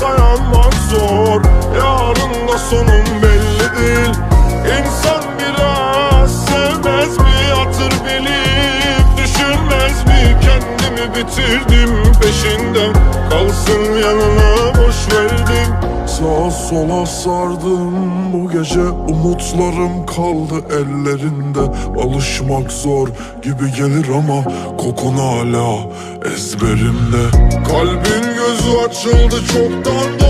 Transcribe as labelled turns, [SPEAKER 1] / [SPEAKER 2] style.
[SPEAKER 1] dayanmak zor. Yarın da sonum belli değil. İnsan biraz sevmez mi hatır bilip Düşünmez mi? Kendimi bitirdim peşinde
[SPEAKER 2] sola sardım bu gece Umutlarım kaldı ellerinde. Alışmak zor gibi gelir ama Kokun hala ezberimde.
[SPEAKER 1] Kalbin gözü açıldı çoktan doymaz